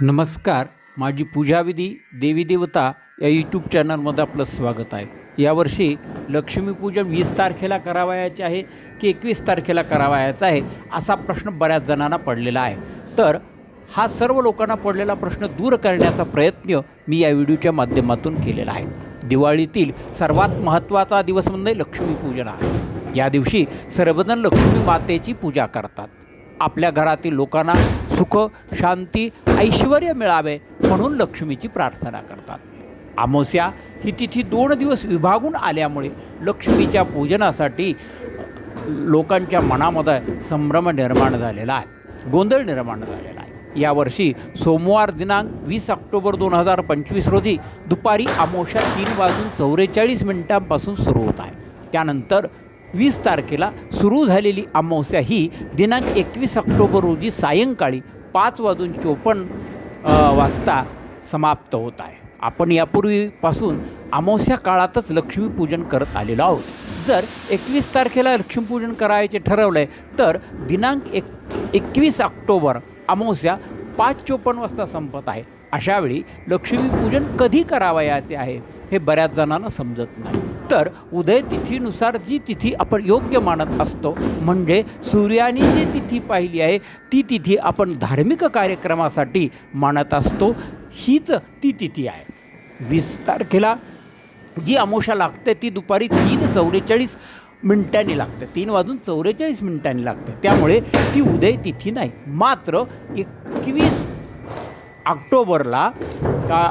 नमस्कार माझी पूजाविधी देवी देवता या यूट्यूब चॅनलमध्ये आपलं स्वागत आहे. यावर्षी लक्ष्मीपूजन वीस तारखेला करावयाचे आहे की एकवीस तारखेला करावयाचं आहे असा प्रश्न बऱ्याच जणांना पडलेला आहे. तर हा सर्व लोकांना पडलेला प्रश्न दूर करण्याचा प्रयत्न मी या व्हिडिओच्या माध्यमातून केलेला आहे. दिवाळीतील सर्वात महत्त्वाचा दिवस म्हणजे लक्ष्मीपूजन आहे. या दिवशी सर्वजण लक्ष्मी मातेची पूजा करतात. आपल्या घरातील लोकांना सुख शांती ऐश्वर मिळावे म्हणून लक्ष्मीची प्रार्थना करतात. आमोस्या ही तिथी दोन दिवस विभागून आल्यामुळे लक्ष्मीच्या पूजनासाठी लोकांच्या मनामध्ये संभ्रम निर्माण झालेला आहे. गोंधळ निर्माण झालेला आहे. यावर्षी सोमवार दिनांक वीस ऑक्टोबर दोन हजार पंचवीस रोजी दुपारी अमावस्या तीन वाजून चौवेचाळीस मिनिटांपासून सुरू होत आहे. त्यानंतर वीस तारखेला सुरू झालेली अमावस्या ही दिनांक एकवीस ऑक्टोबर रोजी सायंकाळी पाच वाजून चोपन्न वाजता समाप्त होत आहे. आपण यापूर्वीपासून अमावस्या काळातच लक्ष्मीपूजन करत आलेलो आहोत. जर एकवीस तारखेला लक्ष्मीपूजन करायचे ठरवलं आहे तर दिनांक एक एकवीस ऑक्टोबर अमावस्या पाच चोपन्न वाजता संपत आहे. अशावेळी लक्ष्मीपूजन कधी करावयाचे आहे हे बऱ्याच जणांना समजत नाही. तर उदय तिथीनुसार जी तिथी आपण योग्य मानत असतो म्हणजे सूर्याने जी तिथी पाहिली आहे ती तिथी आपण धार्मिक कार्यक्रमासाठी मानत असतो हीच ती तिथी आहे. वीस तारखेला जी अमोशा लागते ती दुपारी तीन चौवेचाळीस मिनिटांनी लागते. तीन वाजून चौवेचाळीस मिनिटांनी लागते. त्यामुळे ती उदय तिथी नाही. मात्र एकवीस ऑक्टोबरला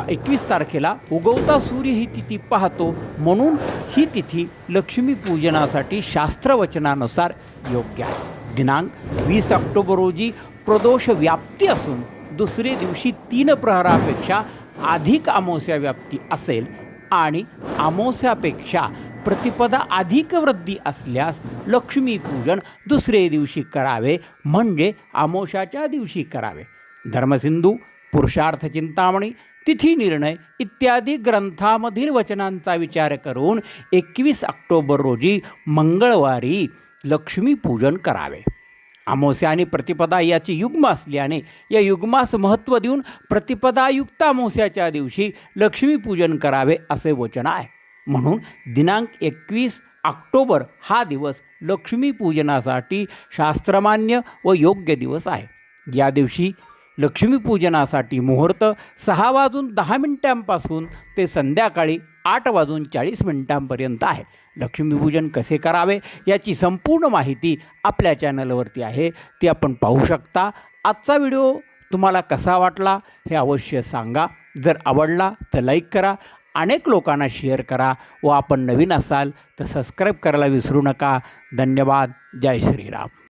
एकवीस तारखेला उगवता सूर्य ही तिथी पाहतो म्हणून ही तिथी लक्ष्मीपूजनासाठी शास्त्रवचनानुसार योग्य आहे. दिनांक वीस ऑक्टोबर रोजी प्रदोष व्याप्ती असून दुसरे दिवशी तीन प्रहरापेक्षा अधिक अमावस्या व्याप्ती असेल आणि अमावस्यापेक्षा प्रतिपदा अधिक वृद्धी असल्यास लक्ष्मीपूजन दुसरे दिवशी करावे म्हणजे आमोशाच्या दिवशी करावे. धर्मसिंधू पुरुषार्थ चिंतामणी तिथी निर्णय इत्यादी ग्रंथामधील वचनांचा विचार करून एकवीस ऑक्टोबर रोजी मंगळवारी लक्ष्मीपूजन करावे. अमावस्या आणि प्रतिपदा याची युग्म असल्याने या युग्मास महत्त्व देऊन प्रतिपदायुक्त अमावस्याच्या दिवशी लक्ष्मीपूजन करावे असे वचन आहे. म्हणून दिनांक एकवीस ऑक्टोबर हा दिवस लक्ष्मीपूजनासाठी शास्त्रमान्य व योग्य दिवस आहे. या दिवशी लक्ष्मीपूजनासाठी मुहूर्त सहा वाजून दहा मिनिटांपासून ते संध्याकाळी आठ वाजून चाळीस मिनिटांपर्यंत आहे. लक्ष्मीपूजन कसे करावे याची संपूर्ण माहिती आपल्या चॅनलवरती आहे. ती आपण पाहू शकता. आजचा व्हिडिओ तुम्हाला कसा वाटला हे अवश्य सांगा. जर आवडला तर लाईक करा. अनेक लोकांना शेअर करा व आपण नवीन असाल तर सबस्क्राईब करायला विसरू नका. धन्यवाद. जय श्रीराम.